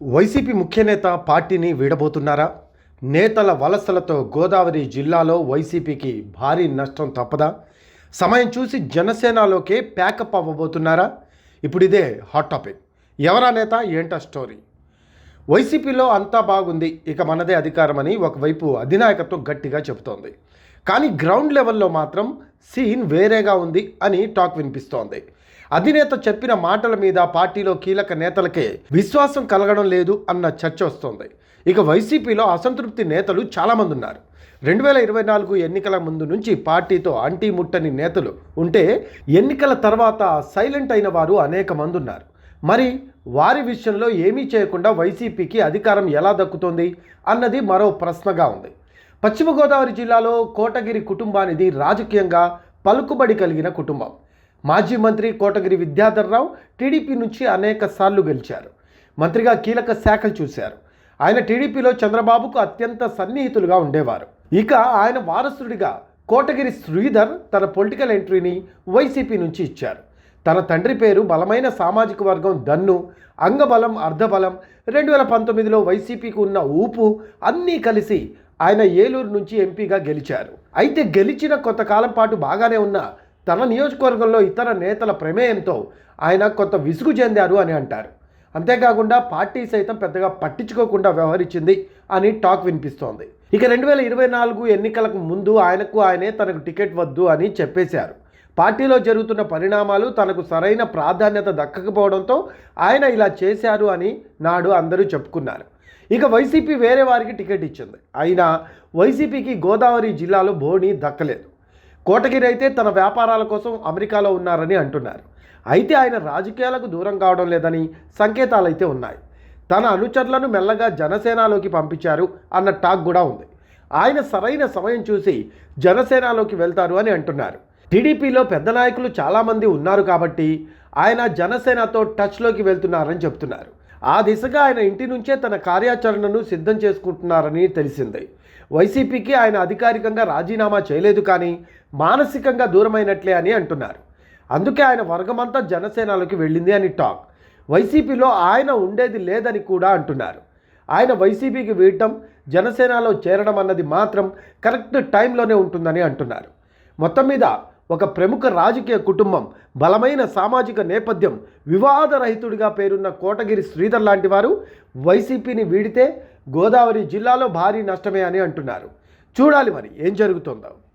YCP ముఖ్యనేత పార్టీని వీడబోతున్నారా? నేతల వలసలతో గోదావరి జిల్లాలో వైసీపీకి భారీ నష్టం తప్పదా? సమయం చూసి జనసేనలోకే ప్యాకప్ అవ్వబోతున్నారా? ఇప్పుడు ఇదే హాట్ టాపిక్. ఎవరా నేత ఏంటా స్టోరీ? వైసీపీలో అంతా బాగుంది ఇక మనదే అధికారమని ఒకవైపు అధినాయకత్వం గట్టిగా చెబుతోంది. కానీ గ్రౌండ్ లెవెల్లో మాత్రం సీన్ వేరేగా ఉంది అని టాక్ వినిపిస్తోంది. అధినేత చెప్పిన మాటల మీద పార్టీలో కీలక నేతలకే విశ్వాసం కలగడం లేదు అన్న చర్చ వస్తోంది. ఇక వైసీపీలో అసంతృప్తి నేతలు చాలామంది ఉన్నారు. రెండు వేల ఇరవై నాలుగు ఎన్నికల ముందు నుంచి పార్టీతో అంటీ ముట్టని నేతలు ఉంటే ఎన్నికల తర్వాత సైలెంట్ అయిన వారు అనేక మంది ఉన్నారు. మరి వారి విషయంలో ఏమీ చేయకుండా వైసీపీకి అధికారం ఎలా దక్కుతుంది అన్నది మరో ప్రశ్నగా ఉంది. పశ్చిమ గోదావరి జిల్లాలో కోటగిరి కుటుంబానిది రాజకీయంగా పలుకుబడి కలిగిన కుటుంబం. మాజీ మంత్రి కోటగిరి విద్యాధర్రావు టీడీపీ నుంచి అనేక సార్లు గెలిచారు. మంత్రిగా కీలక శాఖలు చూశారు. ఆయన టీడీపీలో చంద్రబాబుకు అత్యంత సన్నిహితులుగా ఉండేవారు. ఇక ఆయన వారసుడిగా కోటగిరి శ్రీధర్ తన పొలిటికల్ ఎంట్రీని వైసీపీ నుంచి ఇచ్చారు. తన తండ్రి పేరు బలమైన సామాజిక వర్గం దన్ను అంగబలం అర్ధబలం రెండు వేల పంతొమ్మిదిలో వైసీపీకి ఉన్న ఊపు అన్నీ కలిసి ఆయన ఏలూరు నుంచి ఎంపీగా గెలిచారు. అయితే గెలిచిన కొంతకాలం పాటు బాగానే ఉన్న తన నియోజకవర్గంలో ఇతర నేతల ప్రమేయంతో ఆయన కొంత విసుగు చెందారు అని అంటారు. అంతేకాకుండా పార్టీ సైతం పెద్దగా పట్టించుకోకుండా వ్యవహరించింది అని టాక్ వినిపిస్తోంది. ఇక రెండు వేల ఇరవై నాలుగు ఎన్నికలకు ముందు ఆయనకు ఆయనే తనకు టికెట్ వద్దు అని చెప్పేశారు. పార్టీలో జరుగుతున్న పరిణామాలు తనకు సరైన ప్రాధాన్యత దక్కకపోవడంతో ఆయన ఇలా చేశారు అని నాడు అందరూ చెప్పుకున్నారు. ఇక వైసీపీ వేరే వారికి టికెట్ ఇచ్చింది. అయినా వైసీపీకి గోదావరి జిల్లాలో బోణి దక్కలేదు. కోటగిరి అయితే తన వ్యాపారాల కోసం అమెరికాలో ఉన్నారని అంటున్నారు. అయితే ఆయన రాజకీయాలకు దూరం కావడం లేదని సంకేతాలైతే ఉన్నాయి. తన అనుచరులను మెల్లగా జనసేనలోకి పంపించారు అన్న టాక్ కూడా ఉంది. ఆయన సరైన సమయం చూసి జనసేనలోకి వెళ్తారు అని అంటున్నారు. టీడీపీలో పెద్ద నాయకులు చాలామంది ఉన్నారు కాబట్టి ఆయన జనసేనతో టచ్లోకి వెళ్తున్నారని చెప్తున్నారు. ఆ దిశగా ఆయన ఇంటి నుంచే తన కార్యాచరణను సిద్ధం చేసుకుంటున్నారని తెలిసింది. వైసీపీకి ఆయన అధికారికంగా రాజీనామా చేయలేదు కానీ మానసికంగా దూరమైనట్లే అని అంటున్నారు. అందుకే ఆయన వర్గమంతా జనసేనలోకి వెళ్ళింది అని టాక్. వైసీపీలో ఆయన ఉండేది లేదని కూడా అంటున్నారు. ఆయన వైసీపీకి వీడటం జనసేనలో చేరడం అన్నది మాత్రం కరెక్ట్ టైంలోనే ఉంటుందని అంటున్నారు. మొత్తం మీద ఒక ప్రముఖ రాజకీయ కుటుంబం బలమైన సామాజిక నేపథ్యం వివాదరహితుడిగా పేరున్న కోటగిరి శ్రీధర్ లాంటి వారు వైసీపీని వీడితే గోదావరి జిల్లాలో భారీ నష్టమే అని అంటున్నారు. చూడాలి మరి ఏం జరుగుతుందో.